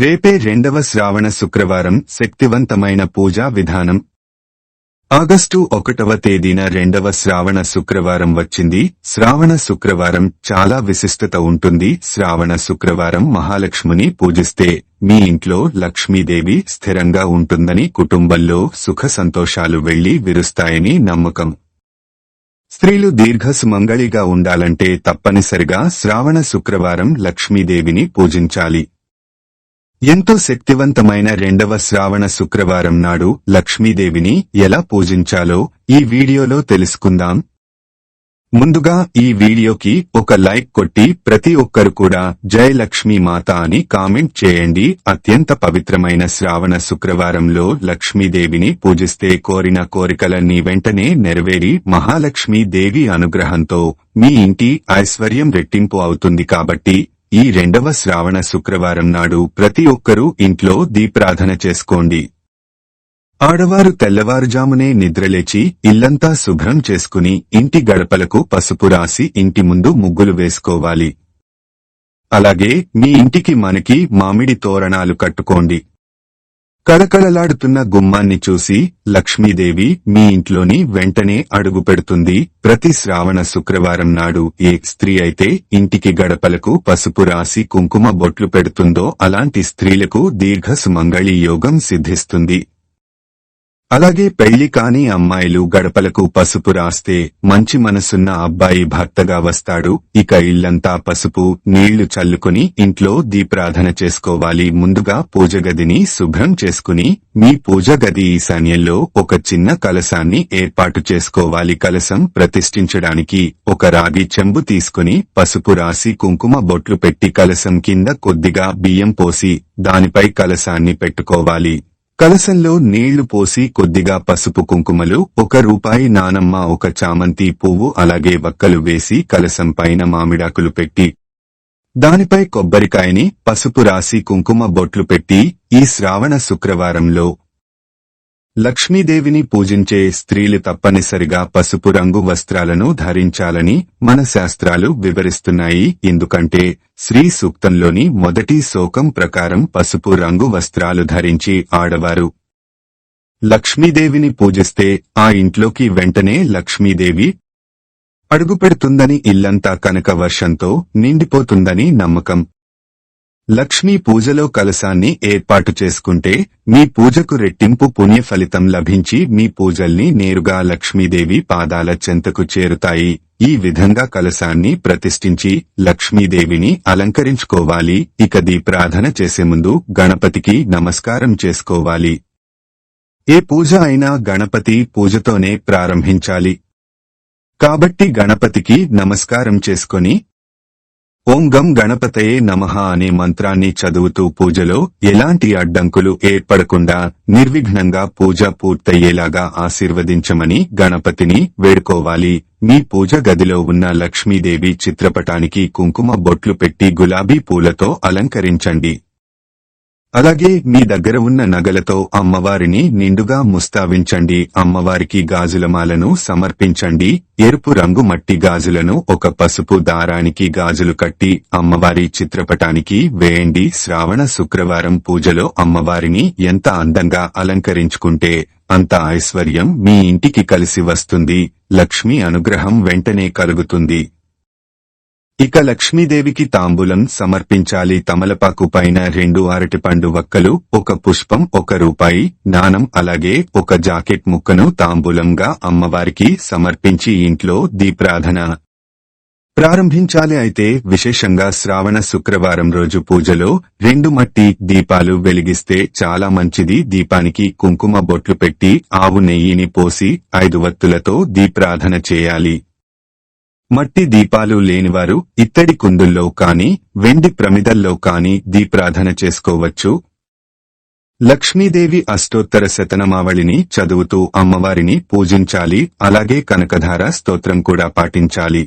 రేపే రెండవ శ్రావణ శుక్రవారం శక్తివంతమైన పూజా విధానం. ఆగస్టు ఒకటవ తేదీన రెండవ శ్రావణ శుక్రవారం వచ్చింది. శ్రావణ శుక్రవారం చాలా విశిష్టత ఉంటుంది. శ్రావణ శుక్రవారం మహాలక్ష్మిని పూజిస్తే మీ ఇంట్లో లక్ష్మీదేవి స్థిరంగా ఉంటుందని కుటుంబంలో సుఖ సంతోషాలు వెళ్ళి విరుస్తాయని నమ్మకం. స్త్రీలు దీర్ఘ సుమంగళిగా ఉండాలంటే తప్పనిసరిగా శ్రావణ శుక్రవారం లక్ష్మీదేవిని పూజించాలి. ఎంతో శక్తివంతమైన రెండవ శ్రావణ శుక్రవారం నాడు లక్ష్మీదేవిని ఎలా పూజించాలో ఈ వీడియోలో తెలుసుకుందాం. ముందుగా ఈ వీడియోకి ఒక లైక్ కొట్టి ప్రతి ఒక్కరు కూడా జై లక్ష్మీ మాత అని కామెంట్ చేయండి. అత్యంత పవిత్రమైన శ్రావణ శుక్రవారంలో లక్ష్మీదేవిని పూజిస్తే కోరిన కోరికలన్నీ వెంటనే నెరవేరి మహాలక్ష్మీ దేవి అనుగ్రహంతో మీ ఇంటి ఐశ్వర్యం రెట్టింపు అవుతుంది కాబట్టి ఈ రెండవ శ్రావణ శుక్రవారం నాడు ప్రతి ఒక్కరూ ఇంట్లో దీప్రాధన చేసుకోండి. ఆడవారు తెల్లవారుజామునే నిద్రలేచి ఇల్లంతా శుభ్రం చేసుకుని ఇంటి గడపలకు పసుపు రాసి ఇంటి ముందు ముగ్గులు వేసుకోవాలి. అలాగే మీ ఇంటికి మనకి మామిడి తోరణాలు కట్టుకోండి. కళకళలాడుతున్న గుమ్మాన్ని చూసి లక్ష్మీదేవి మీ ఇంట్లోని వెంటనే అడుగు పెడుతుంది. ప్రతి శ్రావణ శుక్రవారం నాడు ఏ స్త్రీ అయితే ఇంటికి గడపలకు పసుపు రాసి కుంకుమ బొట్లు పెడుతుందో అలాంటి స్త్రీలకు దీర్ఘ సుమంగళి యోగం సిద్ధిస్తుంది. అలాగే పెళ్ళి కాని అమ్మాయిలు గడపలకు పసుపు రాస్తే మంచి మనసున్న అబ్బాయి భర్తగా వస్తాడు. ఇక ఇల్లంతా పసుపు నీళ్ళు చల్లుకుని ఇంట్లో దీప్రాధన చేసుకోవాలి. ముందుగా పూజ గదిని శుభ్రం చేసుకుని మీ పూజ గది ఈశాన్యంలో ఒక చిన్న కలశాన్ని ఏర్పాటు చేసుకోవాలి. కలశం ప్రతిష్ఠించడానికి ఒక రాగి చెంబు తీసుకుని పసుపు రాసి కుంకుమ బొట్లు పెట్టి కలశం కింద కొద్దిగా బియ్యం పోసి దానిపై కలశాన్ని పెట్టుకోవాలి. కలశంలో నీళ్ళు పోసి కొద్దిగా పసుపు కుంకుమలు ఒక రూపాయి నానమ్మ ఒక చామంతి పువ్వు అలాగే వక్కలు వేసి కలశం పైన మామిడాకులు పెట్టి దానిపై కొబ్బరికాయని పసుపు రాసి కుంకుమ బొట్లు పెట్టి ఈ శ్రావణ శుక్రవారంలో లక్ష్మీదేవిని పూజించే స్త్రీలు తప్పనిసరిగా పసుపు రంగు వస్త్రాలను ధరించాలని మన శాస్త్రాలు వివరిస్తున్నాయి. ఎందుకంటే శ్రీ సూక్తంలోని మొదటి శోకం ప్రకారం పసుపు రంగు వస్త్రాలు ధరించి ఆడవారు. లక్ష్మీదేవిని పూజిస్తే ఆ ఇంట్లోకి వెంటనే లక్ష్మీదేవి అడుగుపెడుతుందని ఇల్లంతా కనక వర్షంతో నిండిపోతుందని నమ్మకం. లక్ష్మీ పూజలో కలశాన్ని ఏర్పాటు చేసుకుంటే మీ పూజకు రెట్టింపు పుణ్య ఫలితం లభించి మీ పూజల్ని నేరుగా లక్ష్మీదేవి పాదాల చెంతకు చేరుతాయి. ఈ విధంగా కలశాన్ని ప్రతిష్ఠించి లక్ష్మీదేవిని అలంకరించుకోవాలి. ఇక దీప్రాధన చేసే ముందు గణపతికి నమస్కారం చేసుకోవాలి. ఏ పూజ అయినా గణపతి పూజతోనే ప్రారంభించాలి. కాబట్టి గణపతికి నమస్కారం చేసుకొని ఓం గం గణపతయే నమః అనే మంత్రాన్ని చదువుతూ పూజలో ఎలాంటి అడ్డంకులు ఏర్పడకుండా నిర్విఘ్నంగా పూజ పూర్తయ్యేలాగా ఆశీర్వదించమని గణపతిని వేడుకోవాలి. మీ పూజ గదిలో ఉన్న లక్ష్మీదేవి చిత్రపటానికి కుంకుమ బొట్లు పెట్టి గులాబీ పూలతో అలంకరించండి. అలాగే మీ దగ్గర ఉన్న నగలతో అమ్మవారిని నిండుగా ముస్తావించండి. అమ్మవారికి గాజులమాలను సమర్పించండి. ఎరుపు రంగు మట్టి గాజులను ఒక పసుపు దారానికి గాజులు కట్టి అమ్మవారి చిత్రపటానికి వేయండి. శ్రావణ శుక్రవారం పూజలో అమ్మవారిని ఎంత అందంగా అలంకరించుకుంటే అంత ఐశ్వర్యం మీ ఇంటికి కలిసి వస్తుంది. లక్ష్మి అనుగ్రహం వెంటనే కలుగుతుంది. ఇక లక్ష్మీదేవికి తాంబూలం సమర్పించాలి. తమలపాకు పైన రెండు అరటిపండు వక్కలు ఒక పుష్పం ఒక రూపాయి నాణం అలాగే ఒక జాకెట్ ముక్కను తాంబూలంగా అమ్మవారికి సమర్పించి ఇంట్లో దీప్రాధన. ప్రారంభించాలి అయితే విశేషంగా శ్రావణ శుక్రవారం రోజు పూజలో రెండు మట్టి దీపాలు వెలిగిస్తే చాలా మంచిది. దీపానికి కుంకుమ బొట్లు పెట్టి ఆవు నెయ్యిని పోసి ఐదు వత్తులతో దీప్రాధన చేయాలి. మట్టి దీపాలు లేనివారు ఇత్తడి కుందుల్లో కాని వెండి ప్రమిదల్లో కాని దీప్రాధన చేసుకోవచ్చు. లక్ష్మీదేవి అష్టోత్తర శతనమావళిని చదువుతూ అమ్మవారిని పూజించాలి అలాగే కనకధార స్తోత్రం కూడా పాటించాలి.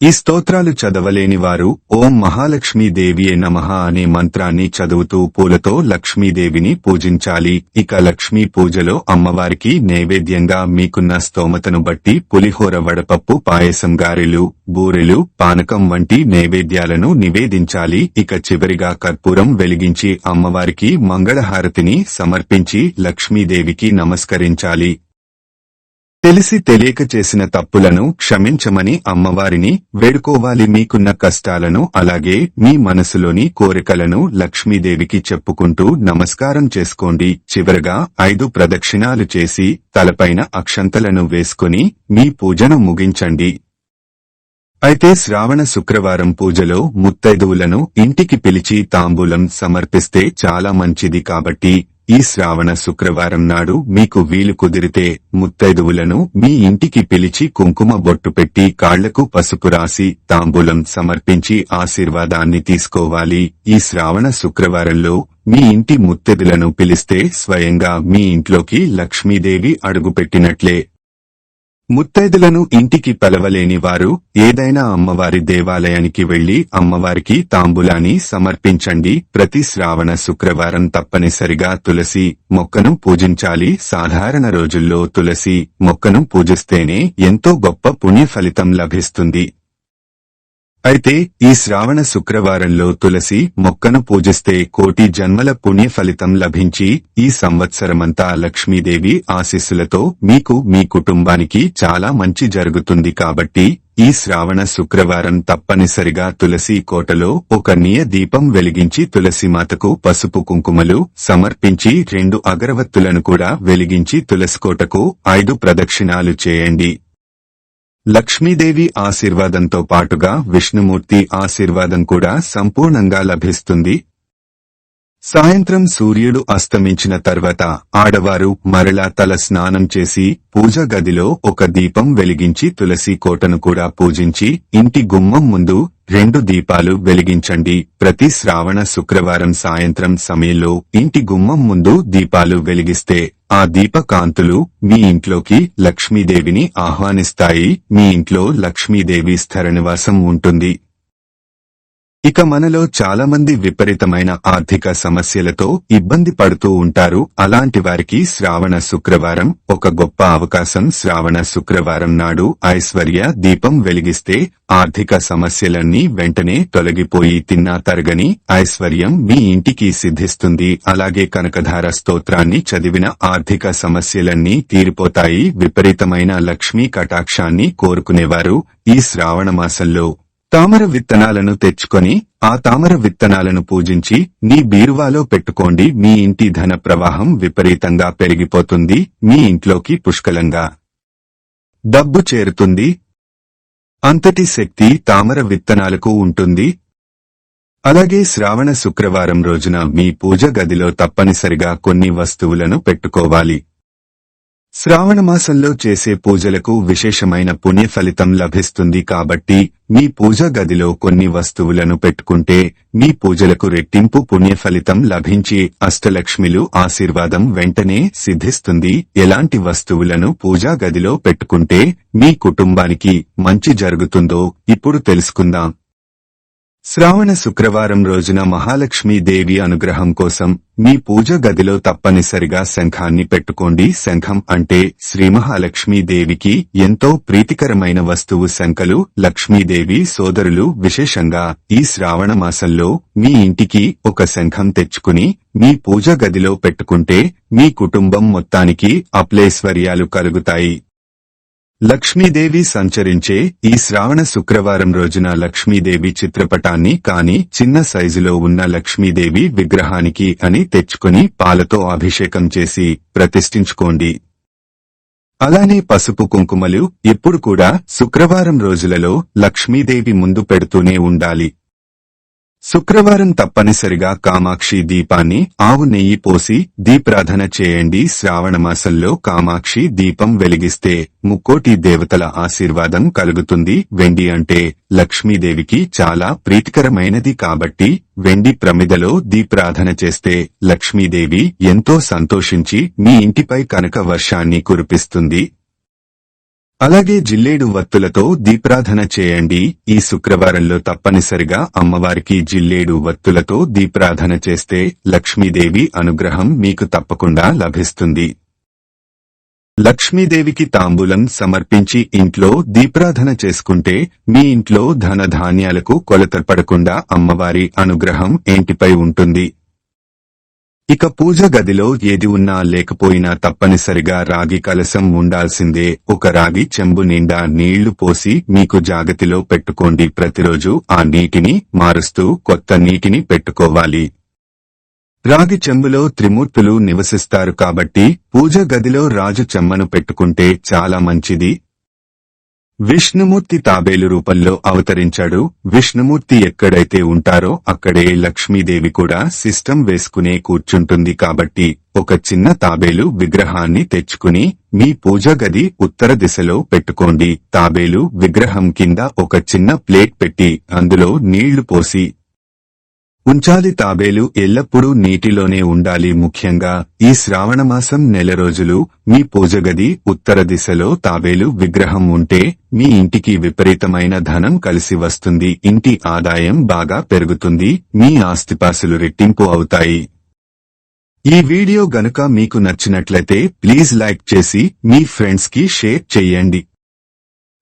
ఈ స్తోత్రాలు చదవలేని వారు ఓం మహాలక్ష్మీదేవియే నమః అనే మంత్రాన్ని చదువుతూ పూలతో లక్ష్మీదేవిని పూజించాలి. ఇక లక్ష్మీ పూజలో అమ్మవారికి నైవేద్యంగా మీకున్న స్తోమతను బట్టి పులిహోర వడపప్పు పాయసం గారెలు బూరెలు పానకం వంటి నైవేద్యాలను నివేదించాలి. ఇక చివరిగా కర్పూరం వెలిగించి అమ్మవారికి మంగళహారతిని సమర్పించి లక్ష్మీదేవికి నమస్కరించాలి. తెలిసి తెలియక చేసిన తప్పులను క్షమించమని అమ్మవారిని వేడుకోవాలి. మీకున్న కష్టాలను అలాగే మీ మనసులోని కోరికలను లక్ష్మీదేవికి చెప్పుకుంటూ నమస్కారం చేసుకోండి. చివరగా ఐదు ప్రదక్షిణాలు చేసి తలపైన అక్షంతలను వేసుకుని మీ పూజను ముగించండి. అయితే శ్రావణ శుక్రవారం పూజలో ముత్తైదువులను ఇంటికి పిలిచి తాంబూలం సమర్పిస్తే చాలా మంచిది కాబట్టి ఈ శ్రావణ శుక్రవారం నాడు మీకు వీలు కుదిరితే ముత్తైదువులను మీ ఇంటికి పిలిచి కుంకుమ బొట్టు పెట్టి కాళ్ళకు పసుపు రాసి తాంబూలం సమర్పించి ఆశీర్వాదాన్ని తీసుకోవాలి. ఈ శ్రావణ శుక్రవారంలో మీ ఇంటి ముత్తెదులను పిలిస్తే స్వయంగా మీ ఇంట్లోకి లక్ష్మీదేవి అడుగుపెట్టినట్లే. ముత్తైదులను ఇంటికి పలవలేని వారు ఏదైనా అమ్మవారి దేవాలయానికి వెళ్ళి అమ్మవారికి తాంబూలాన్ని సమర్పించండి. ప్రతి శ్రావణ శుక్రవారం తప్పనిసరిగా తులసి మొక్కను పూజించాలి. సాధారణ రోజుల్లో తులసి మొక్కను పూజిస్తేనే ఎంతో గొప్ప పుణ్య ఫలితం లభిస్తుంది. అయితే ఈ శ్రావణ శుక్రవారంలో తులసి మొక్కను పూజిస్తే కోటి జన్మల పుణ్య ఫలితం లభించి ఈ సంవత్సరమంతా లక్ష్మీదేవి ఆశీస్సులతో మీకు మీ కుటుంబానికి చాలా మంచి జరుగుతుంది కాబట్టి ఈ శ్రావణ శుక్రవారం తప్పనిసరిగా తులసి కోటలో ఒక నియ దీపం వెలిగించి తులసి మాతకు పసుపు కుంకుమలు సమర్పించి రెండు అగరవత్తులను కూడా వెలిగించి తులసి కోటకు ఐదు ప్రదక్షిణాలు చేయండి. లక్ష్మీదేవి ఆశీర్వాదంతో పాటుగా విష్ణుమూర్తి ఆశీర్వాదం కూడా సంపూర్ణంగా లభిస్తుంది. సాయంత్రం సూర్యుడు అస్తమించిన తర్వాత ఆడవారు మరలా తల స్నానం చేసి పూజ గదిలో ఒక దీపం వెలిగించి తులసి కోటను కూడా పూజించి ఇంటి గుమ్మం ముందు రెండు దీపాలు వెలిగించండి. ప్రతి శ్రావణ శుక్రవారం సాయంత్రం సమయంలో ఇంటి గుమ్మం ముందు దీపాలు వెలిగిస్తే ఆ దీపకాంతులు మీ ఇంట్లోకి లక్ష్మీదేవిని ఆహ్వానిస్తాయి. మీ ఇంట్లో లక్ష్మీదేవి స్థర నివాసం ఉంటుంది. ఇక మనలో చాలా మంది విపరీతమైన ఆర్థిక సమస్యలతో ఇబ్బంది పడుతూ ఉంటారు. అలాంటి వారికి శ్రావణ శుక్రవారం ఒక గొప్ప అవకాశం. శ్రావణ శుక్రవారం నాడు ఐశ్వర్య దీపం వెలిగిస్తే ఆర్థిక సమస్యలన్నీ వెంటనే తొలగిపోయి తిన్నా తరగని ఐశ్వర్యం మీ ఇంటికి సిద్ధిస్తుంది. అలాగే కనకధార స్తోత్రాన్ని చదివిన ఆర్థిక సమస్యలన్నీ తీరిపోతాయి. విపరీతమైన లక్ష్మీ కటాక్షాన్ని కోరుకునేవారు ఈ శ్రావణ మాసంలో. తామర విత్తనాలను తెచ్చుకొని ఆ తామర విత్తనాలను పూజించి మీ బీరువాలో పెట్టుకోండి. మీ ఇంటి ధన ప్రవాహం విపరీతంగా పెరిగిపోతుంది. మీ ఇంట్లోకి పుష్కలంగా డబ్బు చేరుతుంది. అంతటి శక్తి తామర విత్తనాలకు ఉంటుంది. అలాగే శ్రావణ శుక్రవారం రోజున మీ పూజ గదిలో తప్పనిసరిగా కొన్ని వస్తువులను పెట్టుకోవాలి. శ్రావణమాసంలో చేసే పూజలకు విశేషమైన పుణ్య ఫలితం లభిస్తుంది కాబట్టి మీ పూజా గదిలో కొన్ని వస్తువులను పెట్టుకుంటే మీ పూజలకు రెట్టింపు పుణ్య ఫలితం లభించి అష్టలక్ష్మిలు ఆశీర్వాదం వెంటనే సిద్ధిస్తుంది. ఎలాంటి వస్తువులను పూజా గదిలో పెట్టుకుంటే మీ కుటుంబానికి మంచి జరుగుతుందో ఇప్పుడు తెలుసుకుందాం. శ్రావణ శుక్రవారం రోజున మహాలక్ష్మీ దేవి అనుగ్రహం కోసం మీ పూజ గదిలో తప్పనిసరిగా శంఖాన్ని పెట్టుకోండి. శంఖం అంటే శ్రీ మహాలక్ష్మీ దేవికి ఎంతో ప్రీతికరమైన వస్తువు. శంఖలు లక్ష్మీదేవి సోదరులు విశేషంగా ఈ శ్రావణ మాసంలో మీ ఇంటికి ఒక శంఖం తెచ్చుకుని మీ పూజ గదిలో పెట్టుకుంటే మీ కుటుంబం మొత్తానికి అప్లేశ్వర్యాలు కలుగుతాయి. లక్ష్మీదేవి సంచరించే ఈ శ్రావణ శుక్రవారం రోజున లక్ష్మీదేవి చిత్రపటాన్ని కాని చిన్న సైజులో ఉన్న లక్ష్మీదేవి విగ్రహానికి అని తెచ్చుకుని పాలతో అభిషేకం చేసి ప్రతిష్ఠించుకోండి. అలానే పసుపు కుంకుమలు ఎప్పుడు కూడా శుక్రవారం రోజులలో లక్ష్మీదేవి ముందు పెడుతూనే ఉండాలి. శుక్రవారం తప్పనిసరిగా కామాక్షి దీపాన్ని ఆవు నెయ్యి పోసి దీప్రాధన చేయండి. శ్రావణమాసంలో కామాక్షి దీపం వెలిగిస్తే ముక్కోటి దేవతల ఆశీర్వాదం కలుగుతుంది. వెండి అంటే లక్ష్మీదేవికి చాలా ప్రీతికరమైనది కాబట్టి వెండి ప్రమిదలో దీప్రాధన చేస్తే లక్ష్మీదేవి ఎంతో సంతోషించి మీ ఇంటిపై కనక వర్షాన్ని కురిపిస్తుంది. అలాగే జిల్లేడు వత్తులతో దీప్రాధన చేయండి. ఈ శుక్రవారంలో తప్పనిసరిగా అమ్మవారికి జిల్లేడు వత్తులతో దీప్రాధన చేస్తే లక్ష్మీదేవి అనుగ్రహం మీకు తప్పకుండా లభిస్తుంది. లక్ష్మీదేవికి తాంబూలం సమర్పించి ఇంట్లో దీప్రాధన చేసుకుంటే మీ ఇంట్లో ధన ధాన్యాలకు కొలత పడకుండా అమ్మవారి అనుగ్రహం ఇంటిపై ఉంటుంది. ఇక పూజ గదిలో ఏది ఉన్నా లేకపోయినా తప్పనిసరిగా రాగి కలశం ఉండాల్సిందే. ఒక రాగి చెంబు నిండా నీళ్ళు పోసి మీకు జాగతిలో పెట్టుకోండి. ప్రతిరోజు ఆ నీటిని మారుస్తూ కొత్త నీటిని పెట్టుకోవాలి. రాగి చెంబులో త్రిమూర్తులు నివసిస్తారు కాబట్టి పూజ గదిలో రాజు చెమ్మను పెట్టుకుంటే చాలా మంచిది. విష్ణుమూర్తి తాబేలు రూపంలో అవతరించాడు. విష్ణుమూర్తి ఎక్కడైతే ఉంటారో అక్కడే లక్ష్మీదేవి కూడా సిస్టం వేసుకునే కూర్చుంటుంది కాబట్టి ఒక చిన్న తాబేలు విగ్రహాన్ని తెచ్చుకుని మీ పూజ గది ఉత్తర దిశలో పెట్టుకోండి. తాబేలు విగ్రహం కింద ఒక చిన్న ప్లేట్ పెట్టి అందులో నీళ్ళు పోసి ఉంచాలి తాబేలు ఎల్లప్పుడూ నీటిలోనే ఉండాలి. ముఖ్యంగా ఈ శ్రావణమాసం నెల రోజులు మీ పూజగది ఉత్తర దిశలో తాబేలు విగ్రహం ఉంటే మీ ఇంటికి విపరీతమైన ధనం కలిసి వస్తుంది. ఇంటి ఆదాయం బాగా పెరుగుతుంది. మీ ఆస్తిపాసులు రెట్టింపు అవుతాయి. ఈ వీడియో గనుక మీకు నచ్చినట్లయితే ప్లీజ్ లైక్ చేసి మీ ఫ్రెండ్స్కి షేర్ చెయ్యండి